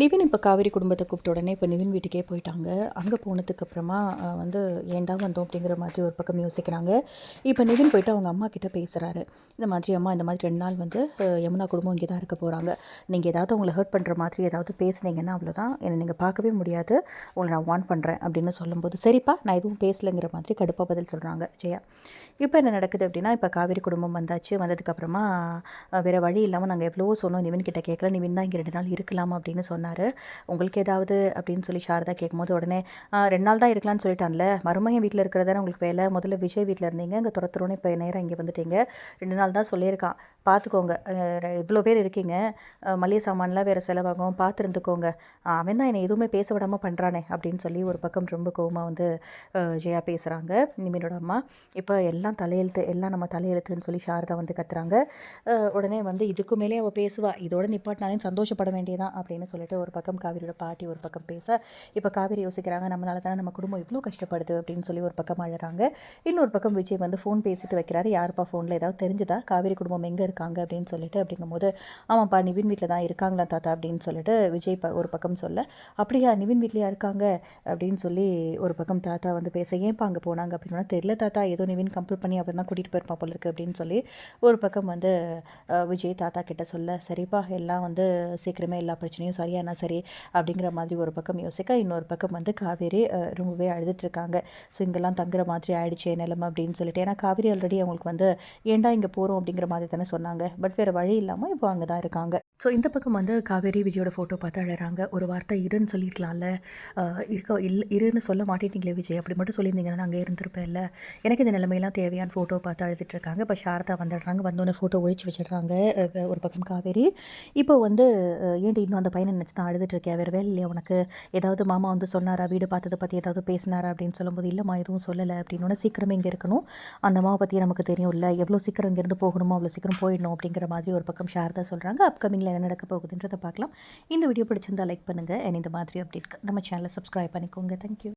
நிவின் இப்போ காவிரி குடும்பத்தை கூப்பிட்ட உடனே இப்போ நிவின் வீட்டுக்கே போயிட்டாங்க. அங்கே போனதுக்கப்புறமா வந்து ஏன்டா வந்தோம் அப்படிங்கிற மாதிரி ஒரு பக்கம் யோசிக்கிறாங்க. இப்போ நிவின் போயிட்டு அவங்க அம்மா கிட்ட பேசுகிறாரு இந்த மாதிரி அம்மா இந்த மாதிரி ரெண்டு நாள் வந்து யமுனா குடும்பம் இங்கே தான் இருக்க போகிறாங்க நீங்கள் ஏதாவது உங்களை ஹர்ட் பண்ணுற மாதிரி ஏதாவது பேசுனீங்கன்னா அவ்வளோதான் என்னை நீங்கள் பார்க்கவே முடியாது. உங்களை நான் வார்ன் பண்ணுறேன் அப்படின்னு சொல்லும்போது சரிப்பா நான் எதுவும் பேசலைங்கிற மாதிரி கடுப்பாக பதில் சொல்கிறாங்க ஜெயா. இப்போ என்ன நடக்குது அப்படின்னா இப்போ காவேரி குடும்பம் வந்தாச்சு. வந்ததுக்கப்புறமா வேறு வழி இல்லாமல் நாங்கள் எவ்வளோ சொன்னோம். நிவின் கிட்டே கேட்கல நிவின் தான் இங்கே ரெண்டு நாள் இருக்கலாம் அப்படின்னு சொன்னோம் சொன்னார். உங்களுக்கு ஏதாவது அப்படின்னு சொல்லி சாரதா கேட்கும்போது உடனே ரெண்டு நாள் தான் இருக்கலாம்னு சொல்லிட்டான்ல. மருமையன் வீட்டில் இருக்கிறதான உங்களுக்கு வேலை. முதல்ல விஜய் வீட்டில் இருந்தீங்க. இங்கே துரத்துறோன்னு இப்போ நேரம் இங்கே வந்துட்டீங்க. ரெண்டு நாள் தான் சொல்லியிருக்கான். பார்த்துக்கோங்க இவ்வளோ பேர் இருக்கீங்க. மளிகை சாமான்லாம் வேறு செலவாகும். பார்த்துருந்துக்கோங்க அவன் தான் என்னை எதுவுமே பேச விடாமல் பண்ணுறானே அப்படின்னு சொல்லி ஒரு பக்கம் ரொம்ப கோவமாக வந்து ஜெயா பேசுகிறாங்க நிமினோட அம்மா இப்போ எல்லாம் தலையெழுத்து எல்லாம் நம்ம தலையெழுத்துன்னு சொல்லி சாரதா வந்து கத்துறாங்க. உடனே வந்து இதுக்கு மேலே அவள் பேசுவா. இதோட நிப்பாட்டினாலே சந்தோஷப்பட வேண்டியதான் அப்படின்னு சொல்லிட்டு ஒரு பக்கம் காவிரியோட பாட்டி ஒரு பக்கம் பேச இப்போ காவிரி யோசிக்கிறாங்க நம்மளால தானே நம்ம குடும்பம் இவ்வளோ கஷ்டப்படுது அப்படின்னு சொல்லி ஒரு பக்கம் அழறாங்க. இன்னொரு பக்கம் விஜய் வந்து ஃபோன் பேசிட்டு வைக்கிறாரு. யாருப்பா ஃபோனில் ஏதாவது தெரிஞ்சுதா? காவேரி குடும்பம் எங்கே இருக்காங்க அப்படின்னு சொல்லிட்டு அப்படிங்கும்போது ஆமாப்பா நிவின் வீட்டில் தான் இருக்காங்களா தாத்தா அப்படின்னு சொல்லிட்டு விஜய் ப ஒரு பக்கம் சொல்ல அப்படியா நிவின் வீட்லையா இருக்காங்க? அப்படின்னு சொல்லி ஒரு பக்கம் தாத்தா வந்து பேச ஏன்ப்பா அங்கே போனாங்க? அப்படின்னா தெரியல தாத்தா ஏதோ நிவின் கம்ப்ளீட் பண்ணி அப்படி தான் கூட்டிகிட்டு போயிருப்பா போல இருக்கு. அப்படின்னு சொல்லி ஒரு பக்கம் வந்து விஜய் தாத்தா கிட்ட சொல்ல சரிப்பா எல்லாம் வந்து சீக்கிரமே எல்லா பிரச்சனையும் சரியாக சரியானா சரி அப்படிங்கிற மாதிரி ஒரு பக்கம் யோசிக்க இன்னொரு பக்கம் வந்து காவேரி ரொம்பவே அழுதுட்டுருக்காங்க. ஸோ இங்கெல்லாம் தங்குற மாதிரி ஆயிடுச்சு நிலம அப்படின்னு சொல்லிட்டு. ஏன்னா காவேரி ஆல்ரெடி அவங்களுக்கு வந்து ஏன்டா இங்கே போகிறோம் அப்படிங்கிற மாதிரி தானே சொன்னாங்க. பட் வேறு வழி இல்லாமல் இப்போ அங்கே தான் இருக்காங்க. ஸோ இந்த பக்கம் வந்து காவேரி விஜயோட ஃபோட்டோ பார்த்து அழகிறாங்க ஒரு வார்த்தை இருன்னு சொல்லியிருக்கலாம்ல இருக்க இல்லை இருன்னு சொல்ல மாட்டேட்டீங்களே விஜய். அப்படி மட்டும் சொல்லியிருந்தீங்கன்னா நான் அங்கே இருந்திருப்பேன்ல. எனக்கு இந்த நிலைமையெல்லாம் தேவையான ஃபோட்டோ பார்த்து அழுதுட்டு இருக்காங்க இப்போ சாரதா வந்துடுறாங்க. வந்தோடனே ஃபோட்டோ ஒழிச்சு வச்சிடுறாங்க ஒரு பக்கம் காவேரி. இப்போ வந்து அஹ், ஏன்டி இன்னும் அந்த பையனை நினச்சி தான் அழுதுட்டு இருக்கியா வேறு வேலை இல்லையா உனக்கு? ஏதாவது மாமா வந்து சொன்னாரா? வீடு பார்த்ததை பற்றி ஏதாவது பேசினாரா? அப்படின்னு சொல்லும்போது இல்லைம்மா எதுவும் சொல்லலை அப்படின்னு சீக்கிரமே இங்கே இருக்கணும். அந்த அம்மாவை பற்றி நமக்கு தெரியும் இல்லை எவ்வளோ சீக்கிரம் இங்கேருந்து போகணுமோ அவ்வளோ சீக்கிரம் போயிடணும் அப்படிங்கிற மாதிரி ஒரு பக்கம் ஷாரதா சொல்கிறாங்க அப்கமிங்கில் என்ன நடக்க போகுதுன்றதை பார்க்கலாம். இந்த வீடியோ பிடிச்சிருந்தா லைக் பண்ணுங்கள் அண்ட் இந்த மாதிரி அப்படி இருக்கு நம்ம சேனலை சப்ஸ்கிரைப் பண்ணிக்கோங்க. தேங்க்யூ